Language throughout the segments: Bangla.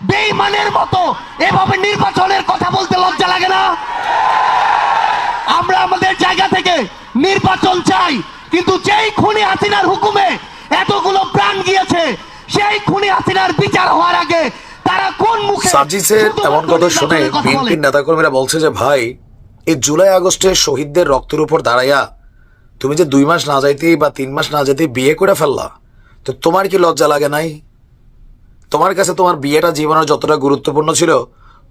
বেইমানের মতো এভাবে নির্বাচনের কথা বলতে লজ্জা লাগে না আমরা আমাদের জায়গা থেকে নির্বাচন চাই কিন্তু যেই খুনি হাসিনার হুকুমে এতগুলো প্রাণ গিয়েছে সেই খুনি হাসিনার বিচার হওয়ার আগে তারা কোন মুখে সার্জিসের এমন কথা শুনে? বিএনপির নেতাকর্মীরা বলছে যে ভাই এই জুলাই আগস্টে শহীদদের রক্তের উপর দাঁড়াইয়া তুমি যে দুই মাস না যাইতেই বা তিন মাস না যেতেই বিয়ে করে ফেললা তো তোমার কি লজ্জা লাগে নাই তোমার কাছে তোমার বিয়েটা জীবনের যতটা গুরুত্বপূর্ণ ছিল,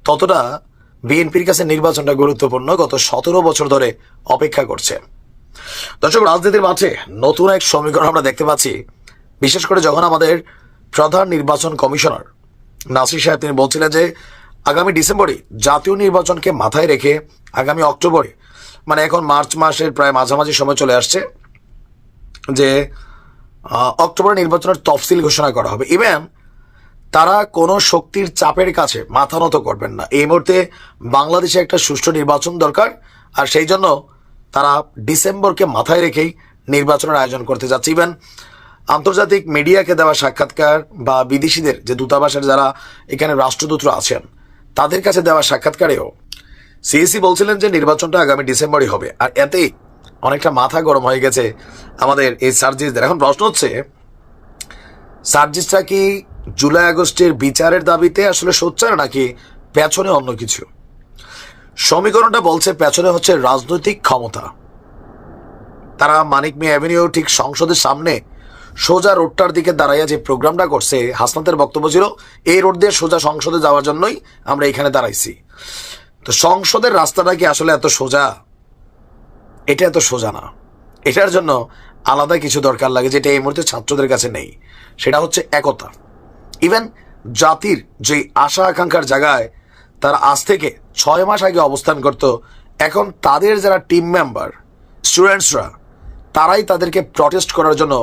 ততটা বিএনপির কাছে নির্বাচনটা গুরুত্বপূর্ণ গত সতেরো বছর ধরে অপেক্ষা করছে। দর্শক, রাজনীতির মাঠে নতুন এক সমীকরণ আমরা দেখতে পাচ্ছি। বিশেষ করে যখন আমাদের প্রধান নির্বাচন কমিশনার নাসির সাহেব তিনি বলছিলেন যে, আগামী ডিসেম্বরে জাতীয় নির্বাচনকে মাথায় রেখে আগামী অক্টোবরে মানে এখন মার্চ মাসের প্রায় মাঝামাঝি সময় চলে আসছে, যে অক্টোবরে নির্বাচনের তফসিল ঘোষণা করা হবে। ইভেন তারা কোনো শক্তির চাপের কাছে মাথা নত করবেন না। এই মুহূর্তে বাংলাদেশে একটা সুষ্ঠু নির্বাচন দরকার, আর সেই জন্য তারা ডিসেম্বরকে মাথায় রেখেই নির্বাচনের আয়োজন করতে যাচ্ছে। ইভেন আন্তর্জাতিক মিডিয়াকে দেওয়া সাক্ষাৎকার বা বিদেশিদের যে দূতাবাসের যারা এখানে রাষ্ট্রদূতরা আছেন, তাদের কাছে দেওয়া সাক্ষাৎকারেও সিএসি বলছিলেন যে নির্বাচনটা আগামী ডিসেম্বরই হবে। আর এতেই অনেকটা মাথা গরম হয়ে গেছে আমাদের এই সার্জিসদের। এখন প্রশ্ন হচ্ছে, সার্জিসটা কি জুলাই আগস্টের বিচারের দাবিতে আসলে সোচ্চার নাকি পেছনে অন্য কিছু? সমীকরণটা বলছে পেছনে হচ্ছে রাজনৈতিক ক্ষমতা। তারা মানিক মি অ্যাভিনিউ ঠিক সংসদের সামনে সোজা রোডটার দিকে দাঁড়াইয়া যে প্রোগ্রামটা করছে, হাসনাতের বক্তব্য ছিল, এই রোড দিয়ে সোজা সংসদে যাওয়ার জন্যই আমরা এখানে দাঁড়াইছি। তো সংসদের রাস্তাটা কি আসলে এত সোজা? এটা এত সোজা না। এটার জন্য আলাদা কিছু দরকার লাগে যেটা এই মুহূর্তে ছাত্রদের কাছে নেই। সেটা হচ্ছে একতা। ইভেন জাতির যে আশা আকাঙ্ক্ষার জায়গায় তারা আজ থেকে ছয় মাস আগে অবস্থান করত, এখন তাদের যারা টিম মেম্বার স্টুডেন্টসরা তারাই তাদেরকে প্রটেস্ট করার জন্য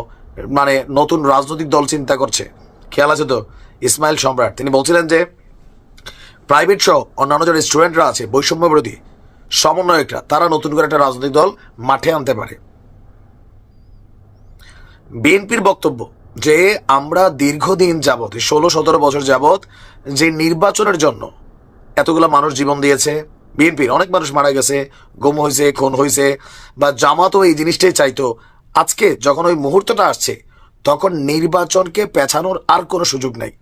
মানে নতুন রাজনৈতিক দল চিন্তা করছে। খেয়াল আছে তো? ইসমাইল সম্রাট, তিনি বলছিলেন যে প্রাইভেট সহ অন্যান্য যারা স্টুডেন্টরা আছে, বৈষম্য বিরোধী, সমন্বয়করা, তারা নতুন করে একটা রাজনৈতিক দল মাঠে আনতে পারে। বিএনপির বক্তব্য যে আমরা দীর্ঘদিন যাবৎ ষোলো, সতেরো বছর যাবৎ যে নির্বাচনের জন্য এতগুলো মানুষ জীবন দিয়েছে, বিএনপির অনেক মানুষ মারা গেছে, গুম হয়েছে খুন হয়েছে বা জামাতও এই জিনিসটাই চাইতো। আজকে যখন ওই মুহূর্তটা আসছে, তখন নির্বাচনকে পেছানোর আর কোনো সুযোগ নেই।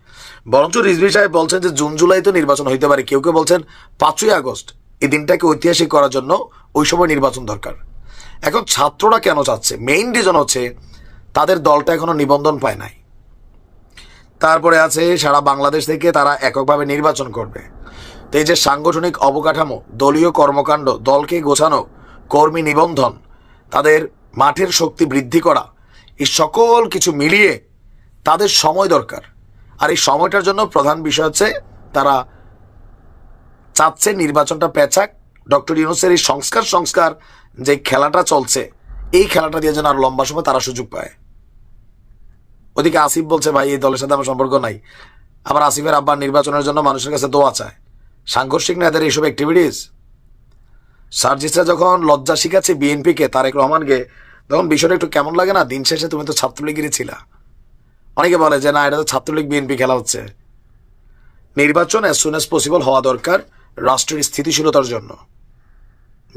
বরঞ্চ রিজভি সাহেব বলছেন যে জুন, জুলাই তো নির্বাচন হইতে পারে। কেউ কেউ বলছেন পাঁচই আগস্ট, এই দিনটাকে ঐতিহাসিক করার জন্য ওই সময় নির্বাচন দরকার। এখন ছাত্ররা কেন চাচ্ছে? মেইন রিজন হচ্ছে তাদের দলটা এখনও নিবন্ধন পায় নাই। তারপরে আছে সারা বাংলাদেশ থেকে তারা এককভাবে নির্বাচন করবে। তো এই যে সাংগঠনিক অবকাঠামো, দলীয় কর্মকাণ্ড, দলকে গোছানো, কর্মী নিবন্ধন, তাদের মাঠের শক্তি বৃদ্ধি করা, এই সকল কিছু মিলিয়ে তাদের সময় দরকার। আর এই সময়টার জন্য প্রধান বিষয় হচ্ছে তারা চাচ্ছে নির্বাচনটা পেঁচাক। ডক্টর ইউনুসের এই সংস্কার সংস্কার যে খেলাটা চলছে, এই খেলাটা দিয়ে যেন আর লম্বা সময় তারা সুযোগ পায়। ওদিকে আসিফ বলছে, ভাই, এই দলের সাথে আমার সম্পর্ক নাই। আবার আসিফের আব্বার নির্বাচনের জন্য মানুষের কাছে দোয়া চায়। সাংঘর্ষিক না এদের এইসব অ্যাক্টিভিটিস সার্জিসরা যখন লজ্জা শিখাচ্ছে বিএনপিকে, তারেক রহমানকে, তখন বিষয়টা একটু কেমন লাগে না? দিন শেষে তুমি তো ছাত্রলীগেরই ছিলা। অনেকে বলে যে, না, এটা তো ছাত্রলীগ বিএনপি খেলা হচ্ছে। নির্বাচন অ্যাজ সুন অ্যাজ পসিবল হওয়া দরকার রাষ্ট্রের স্থিতিশীলতার জন্য।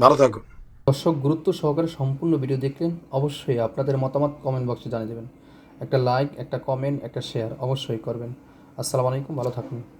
ভালো থাকুন। দর্শক, গুরুত্ব সহকারে সম্পূর্ণ ভিডিও দেখলেন। অবশ্যই আপনাদের মতামত কমেন্ট বক্সে জানিয়ে দেবেন। একটা লাইক একটা কমেন্ট একটা শেয়ার অবশ্যই করবেন। আসসালামু আলাইকুম ভালো থাকুন।